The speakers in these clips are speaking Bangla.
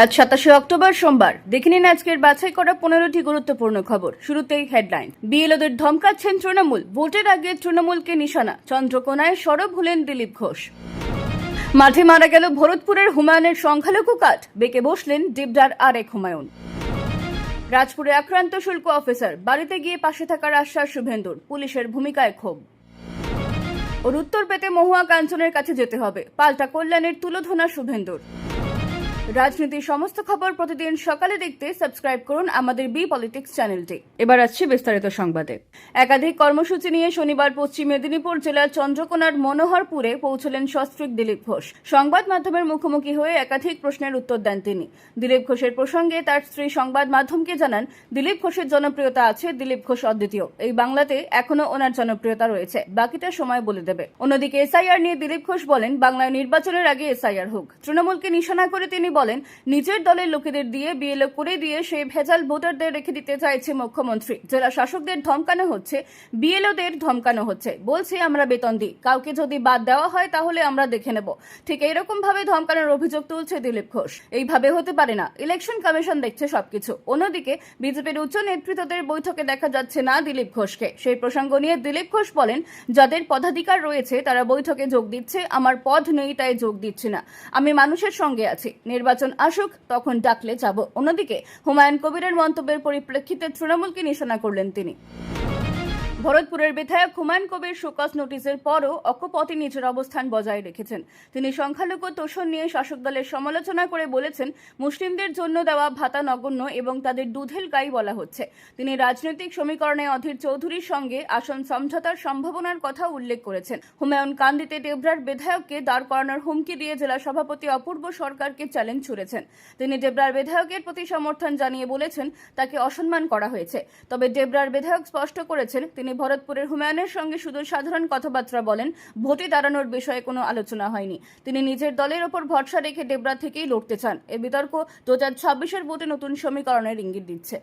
আজ সাতাশে অক্টোবর সোমবার। দেখে নিন আজকের বাছাই করা পনেরোটি গুরুত্বপূর্ণ খবর। শুরুতেই হেডলাইন বিএলওদের ধমকাচ্ছেন তৃণমূল। ভোটের আগে তৃণমূলকে নিশানা। চন্দ্রকোনায় সরব হলেন দিলীপ ঘোষ। মাঠে মারা গেল ভরতপুরের হুমায়ুনের সংখ্যালঘু কাঠ। বেঁকে বসলেন ডিবডার আরেক হুমায়ুন। রাজপুরে আক্রান্ত শুল্ক অফিসার। বাড়িতে গিয়ে পাশে থাকার আশ্বাস শুভেন্দুর। পুলিশের ভূমিকায় ক্ষোভ। ওর উত্তর পেতে মহুয়া কাঞ্চনের কাছে যেতে হবে। পাল্টা কল্যাণের তুলোধনা শুভেন্দুর। রাজনীতির সমস্ত খবর প্রতিদিন সকালে দেখতে সাবস্ক্রাইব করুন আমাদের বি পলিটিক্স চ্যানেলটি। এবার আসছে বিস্তারিত সংবাদে। একাধিক কর্মসূচি নিয়ে শনিবার পশ্চিম মেদিনীপুর জেলার চন্দ্রকোনার মনোহরপুরে পৌঁছলেন সস্ত্রীক দিলীপ ঘোষ। সংবাদ মাধ্যমের মুখোমুখি হয়ে একাধিক প্রশ্নের উত্তর দেন তিনি। দিলীপ ঘোষের প্রসঙ্গে তার স্ত্রী সংবাদ মাধ্যমকে জানান, দিলীপ ঘোষের জনপ্রিয়তা আছে, দিলীপ ঘোষ অদ্বিতীয়। এই বাংলাতে এখনও ওনার জনপ্রিয়তা রয়েছে। বাকিটা সময় বলে দেবে। অন্যদিকে এসআইআর নিয়ে দিলীপ ঘোষ বলেন, বাংলায় নির্বাচনের আগে এসআইআর হোক। তৃণমূলকে নিশানা করে তিনি বলেন নিজের দলের লোকেদের দিয়ে বিএলও করে দিয়ে সেই ভেজাল ভোটারদের রেখে দিতে চাইছে মুখ্যমন্ত্রী। জেলা শাসকদের ধমকানো হচ্ছে, বিএলওদের ধমকানো হচ্ছে। বলছে, আমরা বেতন দিই। কাউকে যদি বাদ দেওয়া হয়, তাহলে আমরা দেখে নেব। ঠিক এইরকম ভাবে ধমকানোর অভিযোগ তুলছে দিলীপ ঘোষ। এইভাবে হতে পারে না। ইলেকশন কমিশন দেখছে সবকিছু। অন্যদিকে, বিজেপির উচ্চ নেতৃত্বদের বৈঠকে দেখা যাচ্ছে না দিলীপ ঘোষকে। সেই প্রসঙ্গ নিয়ে দিলীপ ঘোষ বলেন, যাদের পদাধিকার রয়েছে, তারা বৈঠকে যোগ দিচ্ছে। আমার পদ নেই, তাই যোগ দিচ্ছি না। আমি মানুষের সঙ্গে আছি। নির্বাচন আসুক তখন ডাকলে যাব। অন্যদিকে হুমায়ুন কবিরের মন্তব্যের পরিপ্রেক্ষিতে তৃণমূলকে নিশানা করলেন তিনি। ভরতপুরের বিধায়ক হুমায়ুন কবির শোকজ নোটিশের পরও অকপটে নিজের অবস্থান বজায় রেখেছেন। তিনি সংখ্যালঘু তোষণ নিয়ে শাসক দলের সমালোচনা করে বলেছেন, মুসলিমদের জন্য দেওয়া ভাতা নগণ্য এবং তাদের দুধেল গাই বলা হচ্ছে। তিনি রাজনৈতিক সমীকরণে অধীর চৌধুরীর সঙ্গে আসন সমঝোতার সম্ভাবনার কথা উল্লেখ করেছেন। হুমায়ুন কান্দিতে ডেবরার বিধায়ককে দাঁড় করানোর হুমকি দিয়ে জেলা সভাপতি অপূর্ব সরকারকে চ্যালেঞ্জ ছুড়েছেন। তিনি ডেবরার বিধায়কের প্রতি সমর্থন জানিয়ে বলেছেন, তাকে অসম্মান করা হয়েছে। তবে ডেবরার বিধায়ক স্পষ্ট করেছেন, তিনি ভরতপুরের হুমায়ুনের সঙ্গে শুধু সাধারণ কথাবার্তা বলেন। ভোটে দাঁড়ানোর বিষয়ে কোনো আলোচনা হয়নি। তিনি নিজের দলের ওপর ভরসা রেখে ডেবরা থেকেই লড়তে চান। এ বিতর্ক দু হাজার ছাব্বিশের ভোটে নতুন সমীকরণের ইঙ্গিত দিচ্ছে।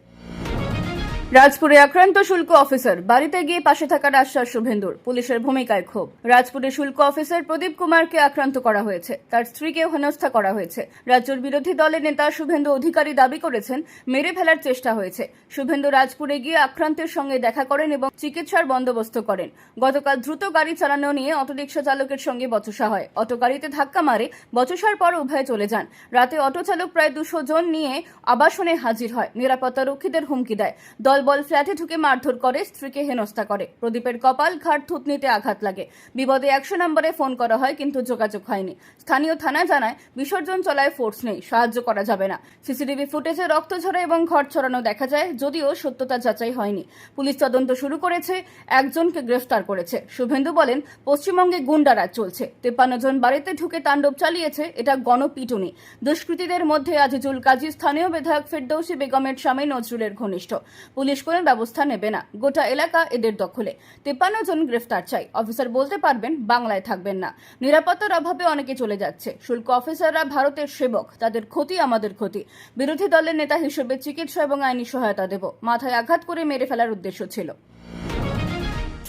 রাজপুরে আক্রান্ত শুল্ক অফিসার বাড়িতে গিয়ে পাশে থাকার আশ্বাস শুভেন্দুর। পুলিশের ভূমিকায় ক্ষোভ। রাজপুরে শুল্ক অফিসার প্রদীপ কুমারকে আক্রান্ত করা হয়েছে। তার স্ত্রীকে হেনস্থা করা হয়েছে। রাজ্যের বিরোধী দলের নেতা শুভেন্দু অধিকারী দাবি করেছেন, মেরে ফেলার চেষ্টা হয়েছে। শুভেন্দু রাজপুরে গিয়ে আক্রান্তের সঙ্গে দেখা করেন এবং চিকিৎসার বন্দোবস্ত করেন। গতকাল দ্রুত গাড়ি চালানো নিয়ে অটোরিকশা চালকের সঙ্গে বচসা হয়। অটো গাড়িতে ধাক্কা মারে, বচসার পর উভয়ে চলে যান। রাতে অটো চালক প্রায় দুশো জন নিয়ে আবাসনে হাজির হয়। নিরাপত্তা রক্ষীদের হুমকি দেয়। দলবল ফ্ল্যাটে ঢুকে মারধর করে, স্ত্রীকে হেনস্থা করে। প্রদীপের কপাল ঘাট থুতনিতে আঘাত লাগে। বিপদে একশো নম্বরে ফোন করা হয়, কিন্তু যোগাযোগ হয়নি। স্থানীয় থানা জানায়, বিসর্জন চলায় ফোর্স নেই, সাহায্য করা যাবে না। সিসিটিভি ফুটেজে রক্ত ঝরা এবং ঘর ছড়ানো দেখা যায়, যদিও সত্যতা যাচাই হয়নি। পুলিশ তদন্ত শুরু করেছে, একজনকে গ্রেফতার করেছে। শুভেন্দু বলেন, পশ্চিমবঙ্গে গুন্ডারাজ চলছে। তেপ্পান্ন জন বাড়িতে ঢুকে তাণ্ডব চালিয়েছে, এটা গণপিটুনি। দুষ্কৃতীদের মধ্যে আজিজুল কাজী, স্থানীয় বিধায়ক ফেরদৌসি বেগমের স্বামী নজরুলের ঘনিষ্ঠ। পুলিশ কোনো ব্যবস্থা নেবে না। গোটা এলাকা এদের দখলে। তেপান্ন জন গ্রেফতার চাই। অফিসার বলতে পারবেন, বাংলায় থাকবেন না। নিরাপত্তার অভাবে অনেকে চলে যাচ্ছে। শুল্ক অফিসাররা ভারতের সেবক। তাদের ক্ষতি আমাদের ক্ষতি। বিরোধী দলের নেতা হিসেবে চিকিৎসা এবং আইনি সহায়তা দেব। মাথায় আঘাত করে মেরে ফেলার উদ্দেশ্য ছিল।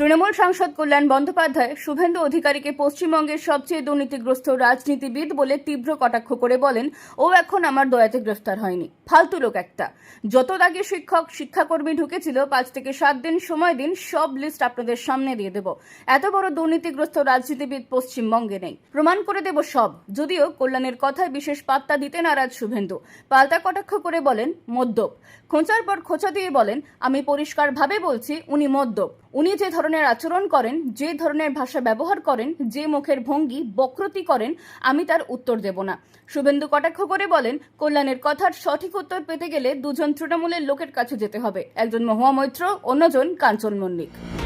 তৃণমূল সাংসদ কল্যাণ বন্দ্যোপাধ্যায় শুভেন্দু অধিকারীকে পশ্চিমবঙ্গের সবচেয়ে দুর্নীতিগ্রস্ত রাজনীতিবিদ বলে তীব্র কটাক্ষ করে বলেন, ও এখন আমার দয়াতে গ্রেফতার হয়নি। ফালতু লোক একটা। যত দাগে শিক্ষক, শিক্ষাকর্মী ঢুকেছিল, পাঁচ থেকে সাত দিন সময় দিন সব লিস্ট আপনাদের সামনে দিয়ে দেব। এত বড় দুর্নীতিগ্রস্ত রাজনীতিবিদ পশ্চিমবঙ্গে নেই। প্রমাণ করে দেব সব। যদিও কল্যাণের কথায় বিশেষ পাত্তা দিতে নারাজ শুভেন্দু। পাল্টা কটাক্ষ করে বলেন, মদ্যপ। খোঁচার পর খোঁচা দিয়ে বলেন, আমি পরিষ্কারভাবে বলছি, উনি মদ্যপ। উনি যে ধরনের আচরণ করেন, যে ধরনের ভাষা ব্যবহার করেন, যে মুখের ভঙ্গি বক্রতি করেন, আমি তার উত্তর দেব না। শুভেন্দু কটাক্ষ করে বলেন, কল্যাণের কথার সঠিক উত্তর পেতে গেলে দুজন তৃণমূলের লোকের কাছে যেতে হবে। একজন মহুয়া মৈত্র, অন্যজন কাঞ্চন মল্লিক।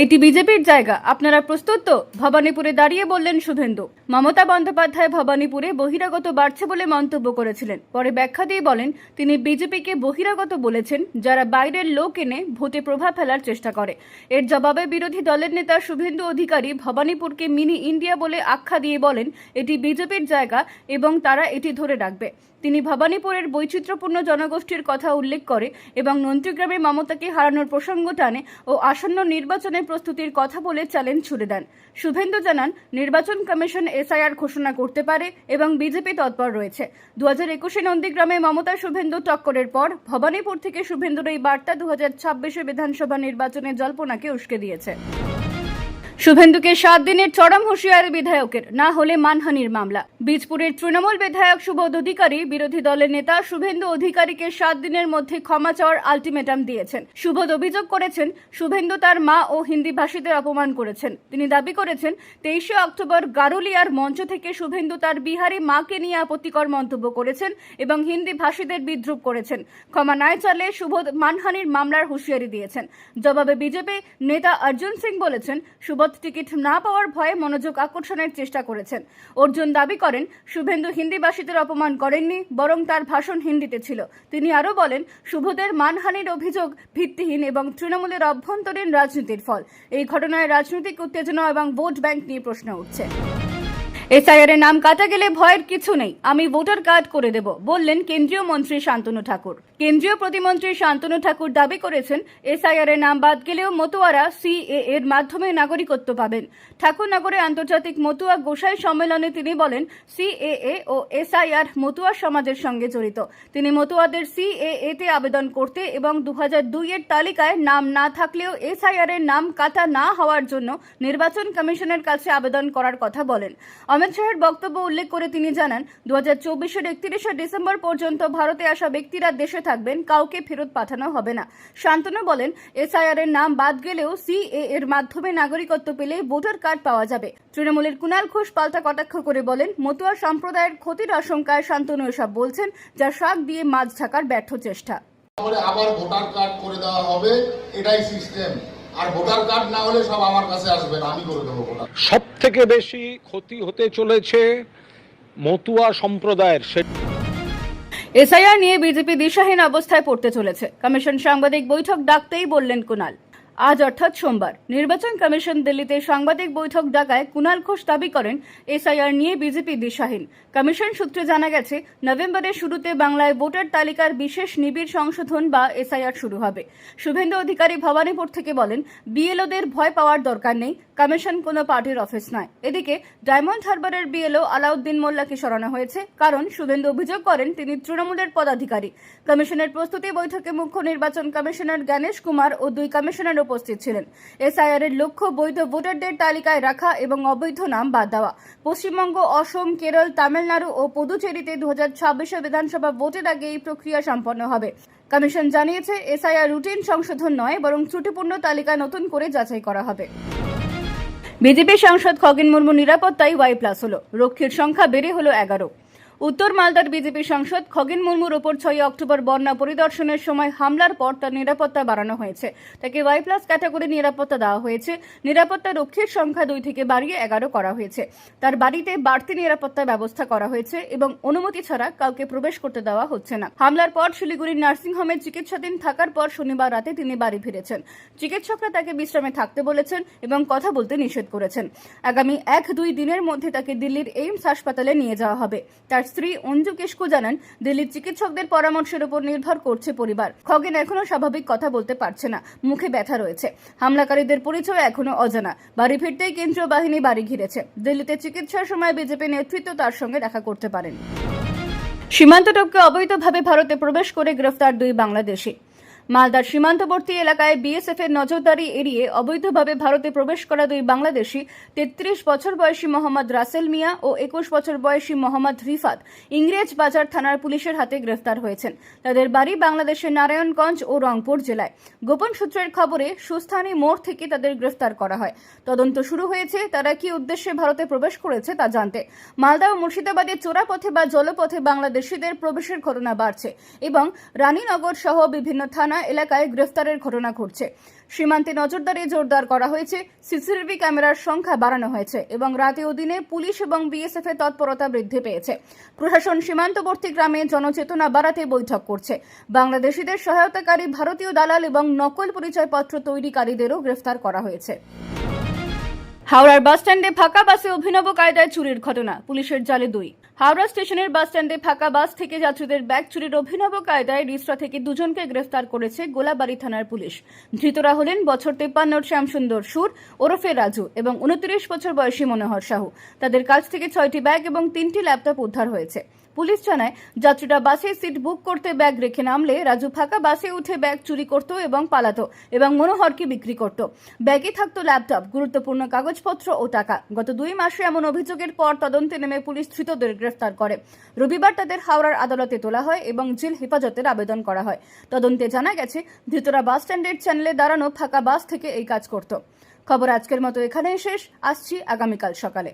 এটি বিজেপির জায়গা। আপনারা প্রস্তুত তো? ভবানীপুরে দাঁড়িয়ে বললেন শুভেন্দু। মমতা বন্দ্যোপাধ্যায় ভবানীপুরে বহিরাগত বাড়ছে বলে মন্তব্য করেছিলেন। পরে ব্যাখ্যা দিয়ে বলেন, তিনি বিজেপিকে বহিরাগত বলেছেন, যারা বাইরের লোক এনে ভোটে প্রভাব ফেলার চেষ্টা করে। এর জবাবে বিরোধী দলের নেতা শুভেন্দু অধিকারী ভবানীপুরকে মিনি ইন্ডিয়া বলে আখ্যা দিয়ে বলেন, এটি বিজেপির জায়গা এবং তারা এটি ধরে রাখবে। তিনি ভবানীপুরের বৈচিত্র্যপূর্ণ জনগোষ্ঠীর কথা উল্লেখ করে এবং নন্দীগ্রামে মমতাকে হারানোর প্রসঙ্গ টানে ও আসন্ন নির্বাচনে নির্বাচনের প্রস্তুতির কথা বলে চ্যালেঞ্জ ছুড়ে দেন। শুভেন্দু জানান, নির্বাচন কমিশন এসআইআর ঘোষণা করতে পারে এবং বিজেপি তৎপর রয়েছে। দু হাজার একুশে নন্দীগ্রামে মমতা শুভেন্দু টক্করের পর ভবানীপুর থেকে শুভেন্দুর এই বার্তা দু হাজার ছাব্বিশে বিধানসভা নির্বাচনের জল্পনাকে উস্কে দিয়েছে। শুভেন্দুকে সাত দিনের চরম হুঁশিয়ারি বিধায়কের, না হলে মানহানির মামলা। বীজপুরের তৃণমূল বিধায়ক সুবোধ অধিকারী, বিরোধী দলের নেতা শুভেন্দু অধিকারীকে সাত দিনের মধ্যে ক্ষমা চাওয়ার আলটিমেটাম দিয়েছেন। সুবোধ অভিযোগ করেছেন, শুভেন্দু তার মা ও হিন্দি ভাষীদের অপমান করেছেন। তিনি দাবি করেছেন, তেইশে অক্টোবর গারুলিয়ার মঞ্চ থেকে শুভেন্দু তার বিহারি মাকে নিয়ে আপত্তিকর মন্তব্য করেছেন এবং হিন্দি ভাষীদের বিদ্রুপ করেছেন। ক্ষমা নাই চালে সুবোধ মানহানির মামলার হুঁশিয়ারি দিয়েছেন। জবাবে বিজেপি নেতা অর্জুন সিং বলেছেন, সুবোধ টিকিট না পাওয়ার ভয়ে মনোযোগ আকর্ষণের চেষ্টা করেছেন। অর্জুন দাবি করেন, শুভেন্দু হিন্দিভাষীদের অপমান করেননি, বরং তার ভাষণ হিন্দিতে ছিল। তিনি আরও বলেন, শুভদের মানহানির অভিযোগ ভিত্তিহীন এবং তৃণমূলের অভ্যন্তরীণ রাজনীতির ফল। এই ঘটনায় রাজনৈতিক উত্তেজনা এবং ভোট ব্যাংক নিয়ে প্রশ্ন উঠছে। এসআইআর এর নাম কাটা গেলে ভয়ের কিছু নেই। আমি ভোটার কার্ড করে দেব, বললেন কেন্দ্রীয় মন্ত্রী শান্তনু ঠাকুর। কেন্দ্রীয় প্রতিমন্ত্রী শান্তনু ঠাকুর দাবি করেছেন, এসআইআর এর নাম বাদ গেলেও মতুয়ারা সিএ এর মাধ্যমে নাগরিকত্ব পাবেন। ঠাকুরনগরে আন্তর্জাতিক মতুয়া গোসাই সম্মেলনে তিনি বলেন সিএএ ও এসআইআর মতুয়া সমাজের সঙ্গে জড়িত। তিনি মতুয়াদের সিএএ তে আবেদন করতে এবং দু এর তালিকায় নাম না থাকলেও এসআইআর এর নাম কাটা না হওয়ার জন্য নির্বাচন কমিশনের কাছে আবেদন করার কথা বলেন। অমিত শাহের বক্তব্য উল্লেখ করে তিনি জানান দু হাজার চব্বিশের একত্রিশে ডিসেম্বর পর্যন্ত ভারতে আসা ব্যক্তিরা দেশে থাকবেন, কাউকে ফেরত পাঠানো হবে না। শান্তনু বলেন, এসআইআর এর নাম বাদ গেলেও সিএ এর মাধ্যমে নাগরিকত্ব পেলে ভোটার কার্ড পাওয়া যাবে। তৃণমূলের কুণাল ঘোষ পাল্টা কটাক্ষ করে বলেন, মতুয়া সম্প্রদায়ের ক্ষতির আশঙ্কায় শান্তনু এসব বলছেন, যা শাক দিয়ে মাছ ঢাকার ব্যর্থ চেষ্টা। আবার ভোটার কার্ড করে দেওয়া হবে, এটাই সিস্টেম। আর ভোটার কার্ড না হলে সব আমার কাছে আসবে আমি করে দেবো ভোটার সব থেকে বেশি ক্ষতি হতে চলেছে মতুয়া সম্প্রদায়ের সে এসআইআর নিয়ে বিজেপি দিশাহীন অবস্থায় পড়তে চলেছে। কমিশন সাংবাদিক বৈঠক ডাকতেই বললেন কুণাল আজ অর্থাৎ সোমবার। নির্বাচন কমিশন দিল্লিতে সাংবাদিক বৈঠক ডাকায় কুণাল ঘোষ দাবি করেন, এসআইআর নিয়ে বিজেপি দিশাহীন। কমিশন সূত্রে জানা গেছে, নভেম্বরের শুরুতে বাংলায় ভোটার তালিকার বিশেষ নিবিড় সংশোধন বা এসআইআর শুরু হবে। শুভেন্দু অধিকারী ভবানীপুর থেকে বলেন, বিএলওদের ভয় পাওয়ার দরকার নেই, কমিশন কোনো পার্টির অফিস নয়। এদিকে, ডায়মন্ড হারবারের বিএলও আলাউদ্দিন মোল্লাকে সরানো হয়েছে, কারণ শুভেন্দু অভিযোগ করেন, তিনি তৃণমূলের পদাধিকারী। কমিশনের প্রস্তুতি বৈঠকে মুখ্য নির্বাচন কমিশনার জ্ঞানেশ কুমার ও দুই কমিশনার উপস্থিত ছিলেন। এসআইআর এর লক্ষ্য বৈধ ভোটারদের তালিকায় রাখা এবং অবৈধ নাম বাদ দেওয়া। পশ্চিমবঙ্গ, অসম, কেরল, তামিলনাড়ু ও পুদুচেরিতে দু হাজার ছাব্বিশে বিধানসভা ভোটের আগে এই প্রক্রিয়া সম্পন্ন হবে। কমিশন জানিয়েছে, এসআইআর রুটিন সংশোধন নয়, বরং ত্রুটিপূর্ণ তালিকা নতুন করে যাচাই করা হবে। বিজেপি সাংসদ খগেন মুর্মু নিরাপত্তায় ওয়াই প্লাস হলো। রক্ষীর সংখ্যা বেড়ে হলো এগারো। উত্তর মালদার বিজেপি সাংসদ খগেন মুর্মুর ওপর ছয় অক্টোবর বন্যা পরিদর্শনের সময় হামলার পর তার নিরাপত্তা বাড়ানো হয়েছে। তাকে ওয়াই প্লাস ক্যাটাগরি নিরাপত্তা দেওয়া হয়েছে। নিরাপত্তা রক্ষীর সংখ্যা দুই থেকে বাড়িয়ে এগারো করা হয়েছে। তার বাড়িতে বাড়তি নিরাপত্তা ব্যবস্থা করা হয়েছে এবং অনুমতি ছাড়া কাউকে প্রবেশ করতে দেওয়া হচ্ছে না। হামলার পর শিলিগুড়ির নার্সিংহোমে চিকিৎসাধীন থাকার পর শনিবার রাতে তিনি বাড়ি ফিরেছেন। চিকিৎসকরা তাকে বিশ্রামে থাকতে বলেছেন এবং কথা বলতে নিষেধ করেছেন। আগামী এক দুই দিনের মধ্যে তাকে দিল্লির এইমস হাসপাতালে নিয়ে যাওয়া হবে। তার স্ত্রী অঞ্জু কিস্কু জানান, দিল্লির চিকিৎসকদের পরামর্শের উপর নির্ভর করছে পরিবার। খগেন এখনও স্বাভাবিক কথা বলতে পারছে না। মুখে ব্যথা রয়েছে। হামলাকারীদের পরিচয় এখনও অজানা। বাড়ি ফিরতেই কেন্দ্রীয় বাহিনী বাড়ি ঘিরেছে। দিল্লিতে চিকিৎসার সময় বিজেপি নেতৃত্ব তার সঙ্গে দেখা করতে পারেন। সীমান্ত টপকে অবৈধভাবে ভারতে প্রবেশ করে গ্রেফতার দুই বাংলাদেশি। মালদার সীমান্তবর্তী এলাকায় বিএসএফ এর নজরদারি এড়িয়ে অবৈধভাবে ভারতে প্রবেশ করা দুই বাংলাদেশি, তেত্রিশ বছর বয়সী মোহাম্মদ রাসেল মিয়া ও একুশ বছর বয়সী মোহাম্মদ রিফাত ইংরেজ বাজার থানার পুলিশের হাতে গ্রেফতার হয়েছেন। তাদের বাড়ি বাংলাদেশের নারায়ণগঞ্জ ও রংপুর জেলায়। গোপন সূত্রের খবরে সুস্থানী মোড় থেকে তাদের গ্রেফতার করা হয়। তদন্ত শুরু হয়েছে, তারা কি উদ্দেশ্যে ভারতে প্রবেশ করেছে তা জানতে। মালদা ও মুর্শিদাবাদের চোরাপথে বা জলপথে বাংলাদেশিদের প্রবেশের ঘটনা বাড়ছে এবং রানীনগর সহ বিভিন্ন থানা এলাকায় গ্রেফতারের ঘটনা ঘটছে। সীমান্তে নজরদারি জোরদার করা হয়েছে। সিসিটিভি ক্যামেরার সংখ্যা বাড়ানো হয়েছে এবং রাতে ও দিনে পুলিশ এবং বিএসএফ এর তৎপরতা বৃদ্ধি পেয়েছে। প্রশাসন সীমান্তবর্তী গ্রামে জনচেতনা বাড়াতে বৈঠক করছে। বাংলাদেশিদের সহায়তাকারী ভারতীয় দালাল এবং নকল পরিচয়পত্র তৈরিকারীদেরও গ্রেফতার করা হয়েছে। হাওড়ার বাসস্ট্যান্ডে ফাঁকা বাসে অভিনব কায়দায় চুরির ঘটনা, পুলিশের জালে দুই। হাওড়া স্টেশনের বাস স্ট্যান্ডে ফাঁকা বাস থেকে যাত্রীদের ব্যাগ চুরির অভিনব কায়দায় রিসরা থেকে দুজনকে গ্রেফতার করেছে গোলাবাড়ি থানার পুলিশ। ধৃতরা হলেন বছর তেপ্পান্নর শ্যামসুন্দর সুর, ওরফে রাজু এবং উনত্রিশ বছর বয়সী মনোহর সাহু। তাদের কাছ থেকে ছয়টি ব্যাগ এবং তিনটি ল্যাপটপ উদ্ধার হয়েছে। পুলিশ জানায়, যাত্রীরা বাসে সিট বুক করতে ব্যাগ রেখে নামলে রাজু ফাঁকা বাসে উঠে ব্যাগ চুরি করত এবং পালাতো এবং মনোহরকে বিক্রি করত। ব্যাগে থাকতো ল্যাপটপ, গুরুত্বপূর্ণ কাগজপত্র ও টাকা। গত দুই মাসে এমন অভিযোগের পর তদন্তে নেমে পুলিশ ধৃতদের গ্রেফতার করে। রবিবার তাদের হাওড়ার আদালতে তোলা হয় এবং জেল হেফাজতের আবেদন করা হয়। তদন্তে জানা গেছে, ধৃতরা বাস স্ট্যান্ডের চ্যানেলে দাঁড়ানো ফাঁকা বাস থেকে এই কাজ করত। খবর আজকের মতো এখানেই শেষ। আসছি আগামীকাল সকালে।